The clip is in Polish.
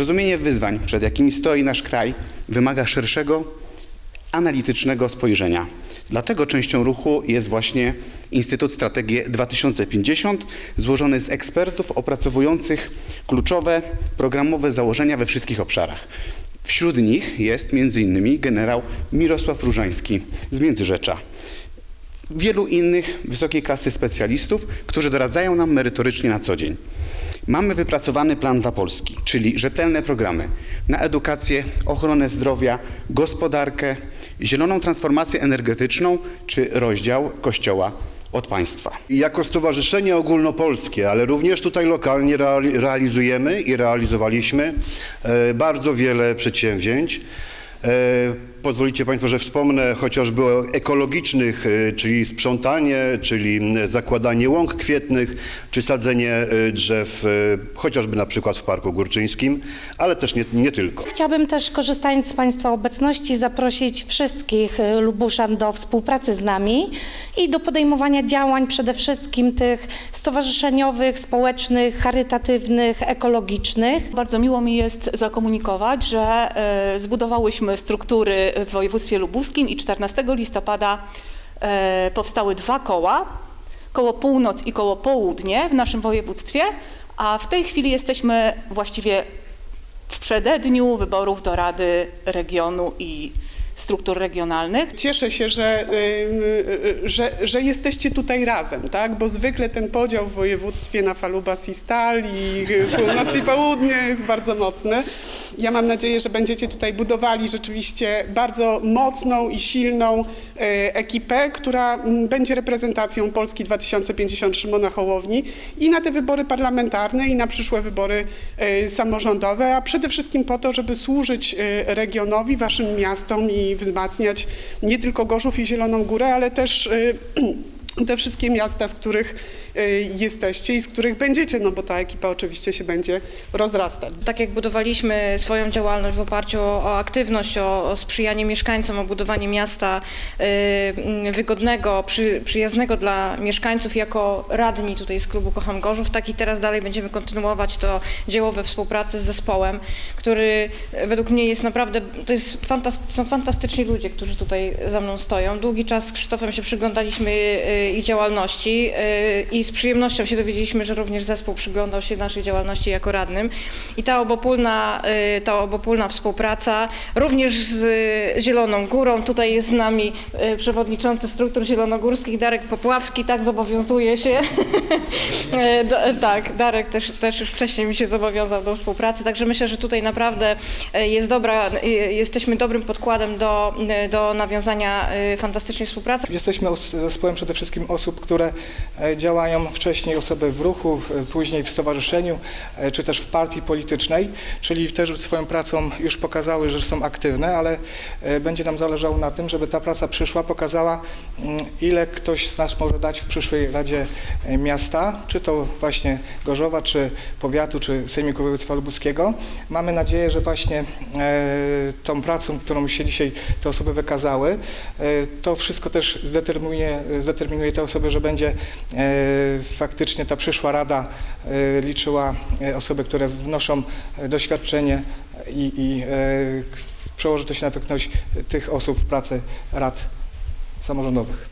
Zrozumienie wyzwań, przed jakimi stoi nasz kraj, wymaga szerszego, analitycznego spojrzenia. Dlatego częścią ruchu jest właśnie Instytut Strategii 2050, złożony z ekspertów opracowujących kluczowe programowe założenia we wszystkich obszarach. Wśród nich jest m.in. generał Mirosław Różański z Międzyrzecza. Wielu innych wysokiej klasy specjalistów, którzy doradzają nam merytorycznie na co dzień. Mamy wypracowany plan dla Polski, czyli rzetelne programy na edukację, ochronę zdrowia, gospodarkę, zieloną transformację energetyczną czy rozdział Kościoła od państwa. Jako stowarzyszenie ogólnopolskie, ale również tutaj lokalnie reali- realizujemy i realizowaliśmy e, bardzo wiele przedsięwzięć. Pozwolicie Państwo, że wspomnę chociażby o ekologicznych, e, czyli sprzątanie, czyli zakładanie łąk kwietnych, czy sadzenie e, drzew, e, chociażby na przykład w Parku Górczyńskim, ale też nie, nie tylko. Chciałabym też, korzystając z Państwa obecności, zaprosić wszystkich Lubuszan do współpracy z nami i do podejmowania działań przede wszystkim tych stowarzyszeniowych, społecznych, charytatywnych, ekologicznych. Bardzo miło mi jest zakomunikować, że zbudowałyśmy struktury w województwie lubuskim i 14 listopada e, powstały dwa koła, koło północ i koło południe w naszym województwie, a w tej chwili jesteśmy właściwie w przededniu wyborów do Rady Regionu i struktur regionalnych. Cieszę się, że, y, y, że, że jesteście tutaj razem, tak? bo zwykle ten podział w województwie na Falubas i Stal i północ i południe jest bardzo mocny. Ja mam nadzieję, że będziecie tutaj budowali rzeczywiście bardzo mocną i silną y, ekipę, która mm, będzie reprezentacją Polski 2050 Szymona Hołowni i na te wybory parlamentarne i na przyszłe wybory y, samorządowe, a przede wszystkim po to, żeby służyć y, regionowi, waszym miastom i wzmacniać nie tylko Gorzów i Zieloną Górę, ale też te wszystkie miasta, z których y, jesteście i z których będziecie, no bo ta ekipa oczywiście się będzie rozrastać. Tak jak budowaliśmy swoją działalność w oparciu o, o aktywność, o, o sprzyjanie mieszkańcom, o budowanie miasta y, wygodnego, przy, przyjaznego dla mieszkańców jako radni tutaj z klubu Kocham Gorzów, tak i teraz dalej będziemy kontynuować to dzieło we współpracy z zespołem, który według mnie jest naprawdę, to jest są fantastyczni ludzie, którzy tutaj za mną stoją. Długi czas z Krzysztofem się przyglądaliśmy y, ich działalności y, i z przyjemnością się dowiedzieliśmy, że również zespół przyglądał się naszej działalności jako radnym. I ta obopólna, y, ta obopólna współpraca, również z y, Zieloną Górą, tutaj jest z nami y, przewodniczący struktur zielonogórskich Darek Popławski, tak zobowiązuje się. Tak, Darek też, też już wcześniej mi się zobowiązał do współpracy, także myślę, że tutaj naprawdę jest dobra, jesteśmy dobrym podkładem do, do nawiązania fantastycznej współpracy. Jesteśmy zespołem przede wszystkim osób, które e, działają wcześniej osoby w ruchu, później w stowarzyszeniu, e, czy też w partii politycznej, czyli też swoją pracą już pokazały, że są aktywne, ale e, będzie nam zależało na tym, żeby ta praca przyszła, pokazała, mm, ile ktoś z nas może dać w przyszłej Radzie Miasta, czy to właśnie Gorzowa, czy powiatu, czy Sejmiku Województwa Lubuskiego. Mamy nadzieję, że właśnie tą pracą, którą się dzisiaj te osoby wykazały, to wszystko też zdeterminuje, zdeterminuje te osoby, że będzie e, faktycznie ta przyszła rada e, liczyła e, osoby, które wnoszą doświadczenie i, i przełoży to się na efektywność tych osób w pracy rad samorządowych.